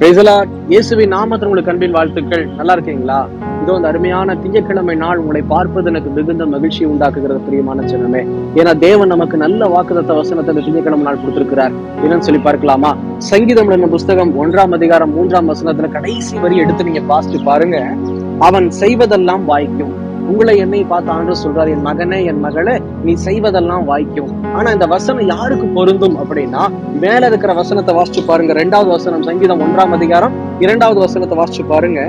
பிரைசலா இயேசுவின் நாமத்தில் உங்களுக்கு அன்பின் வாழ்த்துக்கள். நல்லா இருக்கீங்களா? இதோ அந்த அருமையான திங்கட்கிழமை நாள் உங்களை பார்ப்பது எனக்கு மிகுந்த மகிழ்ச்சி உண்டாக்குகிறது பிரியமான சின்னமே ஏன்னா தேவன் நமக்கு நல்ல வாக்குதத்த வசனத்தை இந்த திங்கட்கிழமை நாள் கொடுத்திருக்கிறார். என்னன்னு சொல்லி பார்க்கலாமா? சங்கீதம் என்ற புஸ்தகம் ஒன்றாம் அதிகாரம் மூன்றாம் வசனத்துல கடைசி வரி எடுத்து நீங்க வாசிச்சு பாருங்க. அவன் செய்வதெல்லாம் வாய்க்கும். உங்களை என்னை பார்த்து ஆண்டு சொல்றாரு என் மகனே என் மகளே நீ செய்வதெல்லாம் வாய்க்கும். ஆனா இந்த வசனம் யாருக்கு பொருந்தும் அப்படின்னா மேல இருக்கிற வசனத்தை வாசிச்சு பாருங்க. ரெண்டாவது வசனம் சங்கீதம் ஒன்றாம் அதிகாரம் இரண்டாவது வசனத்தை வாசிச்சு பாருங்க.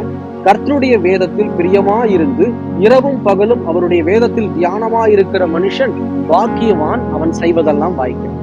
கர்த்தருடைய வேதத்தில் பிரியமா இருந்து இரவும் பகலும் அவருடைய வேதத்தில் தியானமா இருக்கிற மனுஷன் பாக்கியவான் அவன் செய்வதெல்லாம் வாய்க்கும்.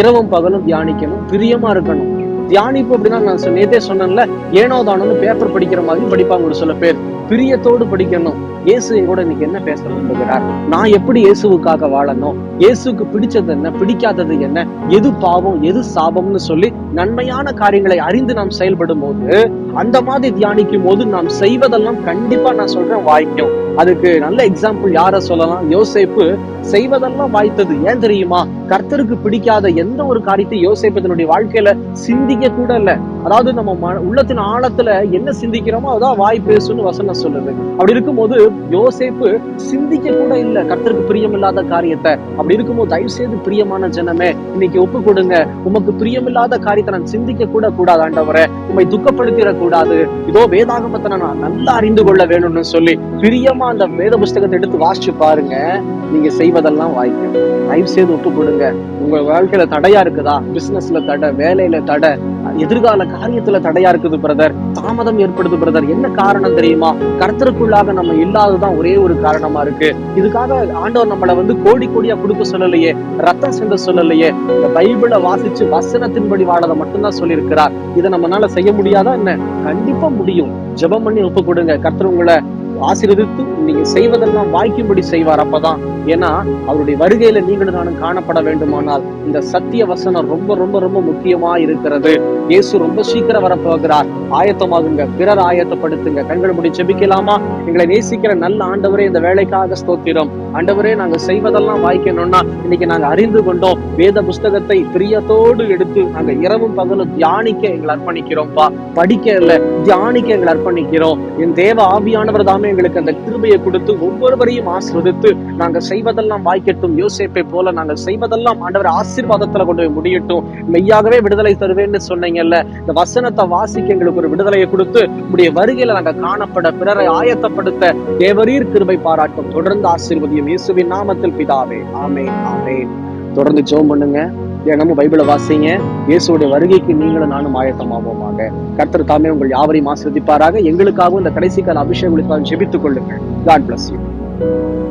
இரவும் பகலும் தியானிக்கணும் பிரியமா இருக்கணும். தியானிப்பு அப்படின்னா நான் நேத்தே சொன்னேன்ல ஏனோ தானோன்னு பேப்பர் படிக்கிற மாதிரி படிப்பாங்க ஒரு சில பேர். பிரியத்தோடு படிக்கணும். இயேசு எங்கூட இன்னைக்கு என்ன பேச விரும்புகிறார்? நான் எப்படி இயேசுவுக்காக வாழணும்? இயேசுக்கு பிடிச்சது என்ன? பிடிக்காதது என்ன? எது பாவம்? எது சாபம்னு சொல்லி நன்மையான காரியங்களை அறிந்து நாம் செயல்படும் போது அந்த மாதிரி தியானிக்கும் போது நாம் செய்வதெல்லாம் கண்டிப்பா நான் சொல்றேன் வாய்க்கும். அதுக்கு நல்ல எக்ஸாம்பிள் யார சொல்லலாம்? யோசிப்பு செய்வதெல்லாம் வாய்த்தது. ஏன் தெரியுமா? கர்த்தருக்கு பிடிக்காத எந்த ஒரு காரியத்தை யோசிப்பு தன்னுடைய வாழ்க்கையில சிந்திக்க கூட இல்ல. அதாவது நம்ம உள்ளத்தின் ஆழத்துல என்ன சிந்திக்கிறோமோ அதான் வாய் பேசுன்னு வசனம் சொல்லுது. அப்படி இருக்கும்போது யோசேப்பு சிந்திக்க கூட இல்ல. கர்த்தருக்கு பிரியமில்லாத காரியத்தை. அப்படி இருக்கும்போது தயவு செய்து பிரியமான ஜனமே இன்னைக்கு ஒப்பு கொடுங்க. உமக்கு பிரியமில்லாத காரியத்தை நான் சிந்திக்க கூட கூடாது ஆண்டவரே. உண்மை துக்கப்படுத்திட கூடாது. இதோ வேதாகமத்தை நான் நல்லா அறிந்து கொள்ள வேணும்னு சொல்லி பிரியமா அந்த வேத புஸ்தகத்தை எடுத்து வாசிச்சு பாருங்க. நீங்க செய்வதெல்லாம் வாய்க்கும் தயவு செய்து ஒப்பு கொடுங்க. உங்க வாழ்க்கையில தடையா இருக்குதா? பிசினஸ்ல தடை வேலையில தடை எதிர்கால காரியத்துல தடையா இருக்குது பிரதர் தாமதம் ஏற்படுது பிரதர் என்ன காரணம் தெரியுமா? கருத்தருக்குள்ளாக நம்ம இல்லாததுதான் ஒரே ஒரு காரணமா இருக்கு. இதுக்காக ஆண்டவர் நம்மளை வந்து கோடி கோடியா கொடுக்க சொல்லலையே ரத்தம் சென்ற சொல்லலையே. இந்த பைபிளை வாசிச்சு வசனத்தின்படி வாழதை மட்டும்தான் சொல்லியிருக்கிறார். இதை நம்மளால செய்ய முடியாதா என்ன? கண்டிப்பா முடியும். ஜெபம் பண்ணி ஒப்பு கொடுங்க. கர்த்தர் உங்களை ஆசீர்வதித்து நீங்க செய்வதெல்லாம் வாய்க்கும்படி செய்வார் அப்பதான். ஏன்னா அவருடைய வருகையில நீங்களும் நானும் காணப்பட வேண்டுமானால் இந்த சத்திய வசனம் ரொம்ப ரொம்ப ரொம்ப முக்கியமா இருக்கிறது. இயேசு ரொம்ப சீக்கிரம் வரப்போகிறார். ஆயத்தமாகுங்க. பிறர் ஆயத்தப்படுத்துங்க. கண்களை முடி செபிக்கலாமா எங்களை நேசிக்கிற நல்ல ஆண்டவரே இந்த வேலைக்காக ஸ்தோத்திரம். ஆண்டவரே நாங்க செய்வதெல்லாம் வாய்க்கணும்னா இன்னைக்கு நாங்க அறிந்து கொண்டோம். வேத புஸ்தகத்தை பிரியத்தோடு எடுத்து நாங்க இரவும் பகலும் தியானிக்க எங்களை அர்ப்பணிக்கிறோம்ப்பா. படிக்க இல்ல தியானிக்க எங்களை அர்ப்பணிக்கிறோம். என் தேவ ஆவியானவர் தாமே எங்களுக்கு அந்த கிருபையை கொடுத்து ஒவ்வொருவரையும் ஆசிர்வதித்து நாங்க செய்வதெல்லாம் வாய்க்கட்டும் யோசிப்பை போல நாங்கள் செய்வதெல்லாம் ஆண்டவர் ஆசீர்வாதத்துல கொண்டு போய் முடியட்டும். மெய்யாகவே விடுதலை தருவேன்னு சொன்னீங்கல்ல இந்த வசனத்தை வாசிக்க எங்களுக்கு ஒரு விடுதலையை கொடுத்து உடைய வருகையில நாங்க காணப்பட பிறரை ஆயத்தப்படுத்த தேவரீர் கிருபை பாராட்டும். தொடர்ந்து ஆசீர்வதியும் இயேசுவின் நாமத்தில் பிதாவே. ஆமே ஆமே தொடர்ந்து ஜோம் பண்ணுங்க. தினமும் பைபிளை வாசிங்க. இயேசுடைய வருகைக்கு நீங்களும் நானும் ஆயத்தமாவோமாக. கர்த்தர் தாமே உங்கள் யாவரையும் ஆசிர்வதிப்பாராக. எங்களுக்காகவும் இந்த கடைசி கால அபிஷேகம் ஜெபித்துக் கொள்ளுங்கள். God bless you